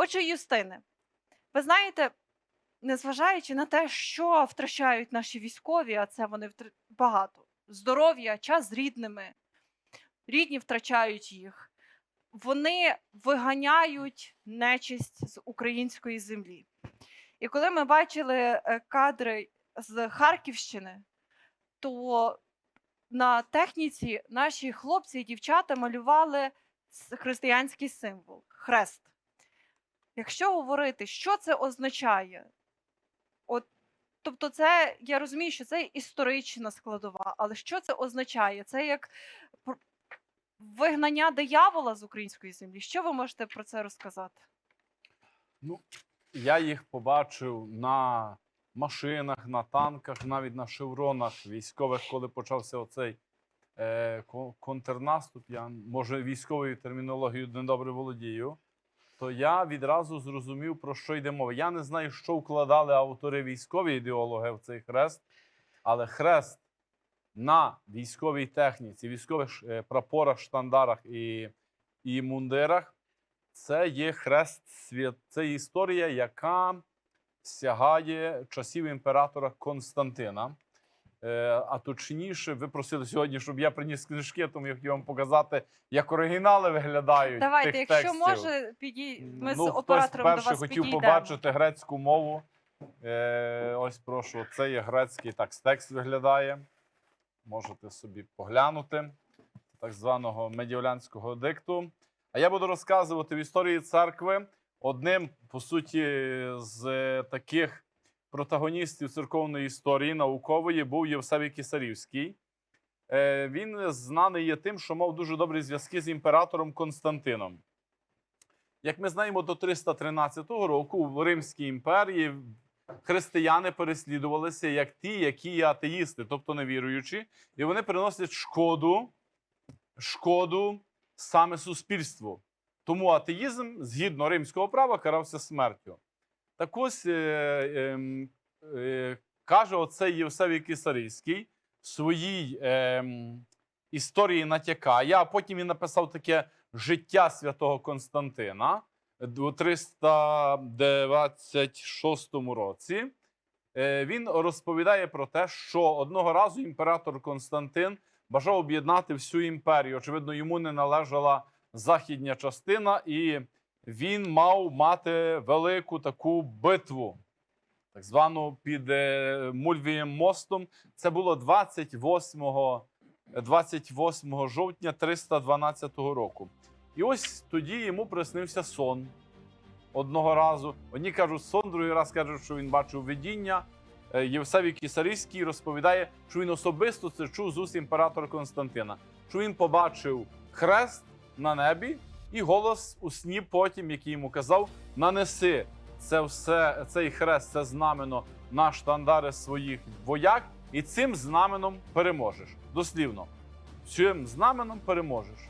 Отже, Юстине, ви знаєте, незважаючи на те, що втрачають наші військові, а це вони втр- багато здоров'я, час з рідними, рідні втрачають їх, вони виганяють нечисть з української землі. І коли ми бачили е, кадри з Харківщини, то на техніці наші хлопці і дівчата малювали християнський символ хрест. Якщо говорити, що це означає, от, тобто, це я розумію, що це історична складова, але що це означає? Це як вигнання диявола з української землі. Що ви можете про це розказати? Ну, я їх побачив на машинах, на танках, навіть на шевронах військових, коли почався оцей е, контрнаступ. Я може військовою термінологією недобре володію. То я відразу зрозумів, про що йде мова. Я не знаю, що вкладали автори військові ідеологи в цей хрест, але хрест на військовій техніці, військових е, прапорах, штандарах і, і мундирах це є хрест свят. Це історія, яка сягає часів імператора Константина. Е, а точніше, ви просили сьогодні, щоб я приніс книжки, тому я хотів вам показати, як оригінали виглядають. Давайте, тих якщо текстів. може, підій... ми ну, з хтось оператором до перше вас хотів підійдемо. побачити грецьку мову. Е, ось прошу, це є грецький так, текст виглядає. Можете собі поглянути так званого медіолянського дикту. А я буду розказувати в історії церкви одним, по суті, з таких протагоністів церковної історії наукової був Євсевій Кисарівський. Е, Він знаний є тим, що мав дуже добрі зв'язки з імператором Константином. Як ми знаємо, до 313 року в Римській імперії християни переслідувалися як ті, які є атеїсти, тобто невіруючі, і вони приносять шкоду, шкоду саме суспільству. Тому атеїзм, згідно римського права, карався смертю. Так ось е, ем, е, каже оцей Євсевій Кисарійський в своїй ем, історії натякає, а потім він написав таке життя святого Константина у 326 році. Е, Він розповідає про те, що одного разу імператор Константин бажав об'єднати всю імперію. Очевидно, йому не належала західня частина, і він мав мати велику таку битву, так звану під е, Мульвієм мостом. Це було 28, 28 жовтня 312 року. І ось тоді йому приснився сон одного разу. Одні кажуть сон, другий раз кажуть, що він бачив видіння. Е, Євсевій Кісарійський розповідає, що він особисто це чув з імператора Константина, що він побачив хрест на небі і голос у сні потім, який йому казав: нанеси це все, цей хрест, це знамено на штандари своїх вояк, і цим знаменом переможеш. Дослівно, цим знаменом переможеш.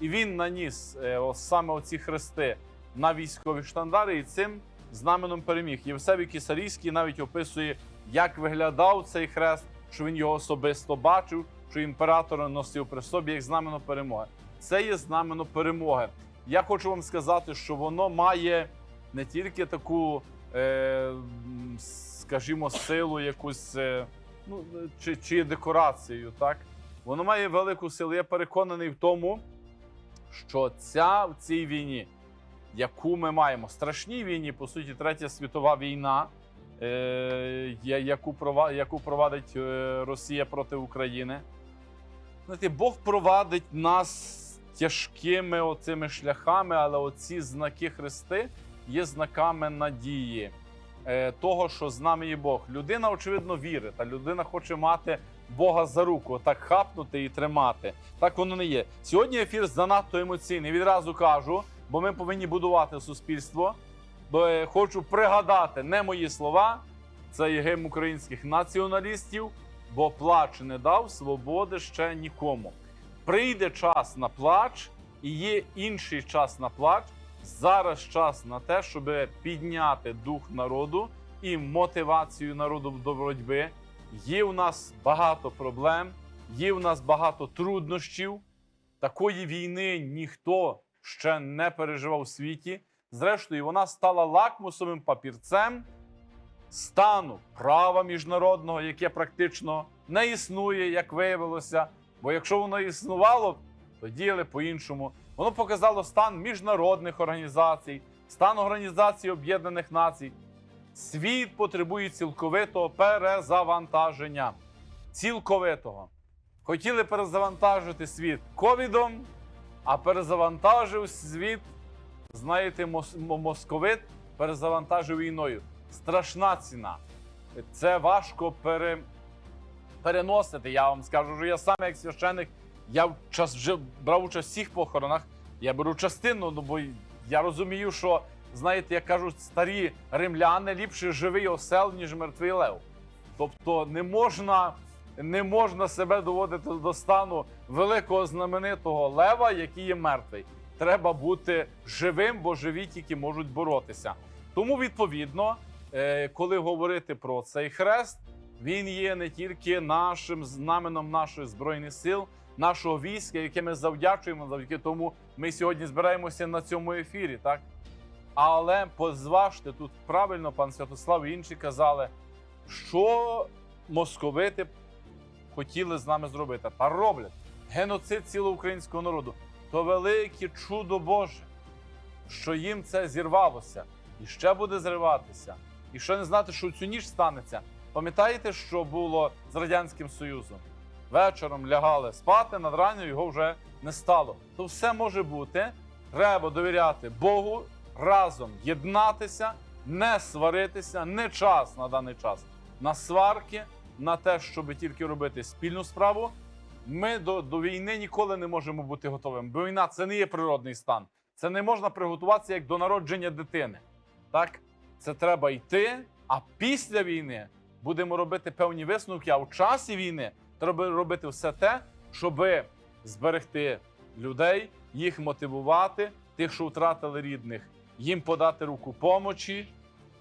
І він наніс е, саме оці хрести на військові штандари, і цим знаменом переміг. Євсевій Кисарійський навіть описує, як виглядав цей хрест, що він його особисто бачив, що імператор носив при собі як знамено перемоги. Це є знамено перемоги. Я хочу вам сказати, що воно має не тільки таку, е, скажімо, силу, якусь е, ну, чи, чи декорацію, так? Воно має велику силу. Я переконаний в тому, що ця в цій війні, яку ми маємо, страшній війні, по суті, третя світова війна, е, яку, яку провадить е, Росія проти України. Знаєте, Бог провадить нас тяжкими оцими шляхами, але оці знаки Христи є знаками надії. е, Того, що з нами є Бог. Людина, очевидно, вірить, та людина хоче мати Бога за руку, так хапнути і тримати. Так воно не є. Сьогодні ефір занадто емоційний. Відразу кажу, бо ми повинні будувати суспільство. Бо е, хочу пригадати не мої слова, це є гимн українських націоналістів, бо плач не дав свободи ще нікому. Прийде час на плач, і є інший час на плач. Зараз час на те, щоб підняти дух народу і мотивацію народу до боротьби. Є у нас багато проблем, є у нас багато труднощів. Такої війни ніхто ще не переживав у світі. Зрештою, вона стала лакмусовим папірцем стану права міжнародного, яке практично не існує, як виявилося. Бо якщо воно існувало, то діяли по-іншому. Воно показало стан міжнародних організацій, стан Організації Об'єднаних Націй. Світ потребує цілковитого перезавантаження. Цілковитого. Хотіли перезавантажити світ ковідом, а перезавантажив світ, знаєте, московит перезавантажив війною. Страшна ціна. Це важко пере, переносити. Я вам скажу, що я сам як священик, я час вже брав участь в всіх похоронах. Я беру частину, ну бо я розумію, що знаєте, як кажуть старі римляни, ліпше живий осел, ніж мертвий лев. Тобто не можна, не можна себе доводити до стану великого знаменитого лева, який є мертвий. Треба бути живим, бо живі тільки можуть боротися. Тому, відповідно, е, коли говорити про цей хрест, він є не тільки нашим знаменом наших збройних сил, нашого війська, яке ми завдячуємо, завдяки тому ми сьогодні збираємося на цьому ефірі, так? Але позважте, тут правильно пан Святослав і інші казали, що московити хотіли з нами зробити. Та роблять геноцид цілого українського народу. То велике чудо Боже, що їм це зірвалося і ще буде зриватися. І що не знати, що цю ніч станеться. Пам'ятаєте, що було з Радянським Союзом? Вечором лягали спати, над ранню його вже не стало. То все може бути. Треба довіряти Богу, разом єднатися, не сваритися, не час на даний час на сварки, на те, щоб тільки робити спільну справу. Ми до, до війни ніколи не можемо бути готовими. Бо війна це не є природний стан. Це не можна приготуватися як до народження дитини. Так, це треба йти. А після війни будемо робити певні висновки. А в часі війни треба робити все те, щоб зберегти людей, їх мотивувати, тих, що втратили рідних, їм подати руку помочі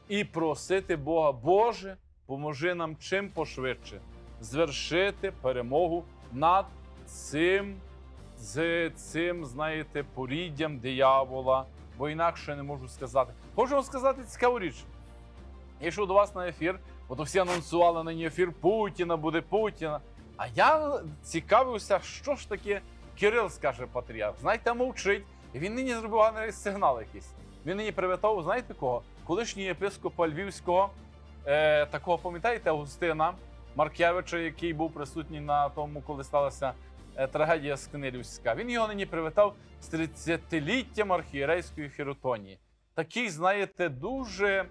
і просити Бога, Боже, поможи нам чим пошвидше звершити перемогу над цим, з цим, знаєте, поріддям диявола, бо інакше не можу сказати. Хочу вам сказати цікаву річ. Я йшов до вас на ефір, бо всі анонсували нині ефір Путіна, буде Путіна. А я цікавився, що ж таке Кирил скаже патріарх. Знаєте, мовчить. І він нині зробив гарний сигнал якийсь. Він нині привітав, знаєте кого? Колишній єпископа Львівського, е, такого пам'ятаєте, Августина Маркевича, який був присутній на тому, коли сталася е, трагедія Скнирівська. Він його нині привітав з 30-літтям архієрейської хіротонії. Такий, знаєте, дуже,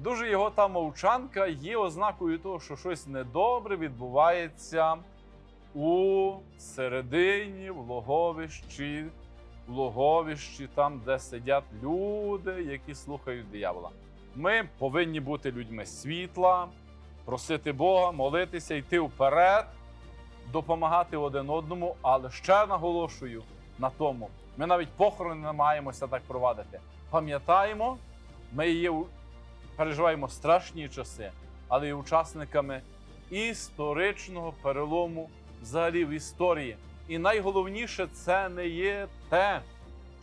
дуже його та мовчанка є ознакою того, що щось недобре відбувається у середині, в логовищі, в логовищі, там, де сидять люди, які слухають диявола. Ми повинні бути людьми світла, просити Бога, молитися, йти вперед, допомагати один одному, але ще наголошую на тому, ми навіть похорони намагаємося так провадити. Пам'ятаємо, ми є, переживаємо страшні часи, але є учасниками історичного перелому взагалі в історії. І найголовніше це не є те,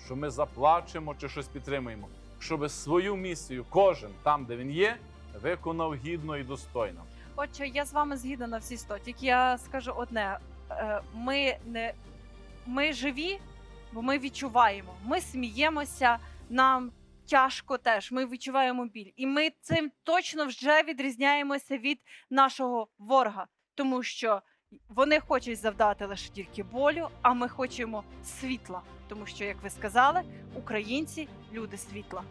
що ми заплачемо чи щось підтримуємо, щоб свою місію кожен там, де він є, виконав гідно і достойно. Отже, я з вами згідна на всі сто. Тільки я скажу одне: Е, ми не ми живі, бо ми відчуваємо. Ми сміємося, нам тяжко теж. Ми відчуваємо біль, і ми цим точно вже відрізняємося від нашого ворога, тому що вони хочуть завдати лише тільки болю, а ми хочемо світла, тому що, як ви сказали, українці люди світла.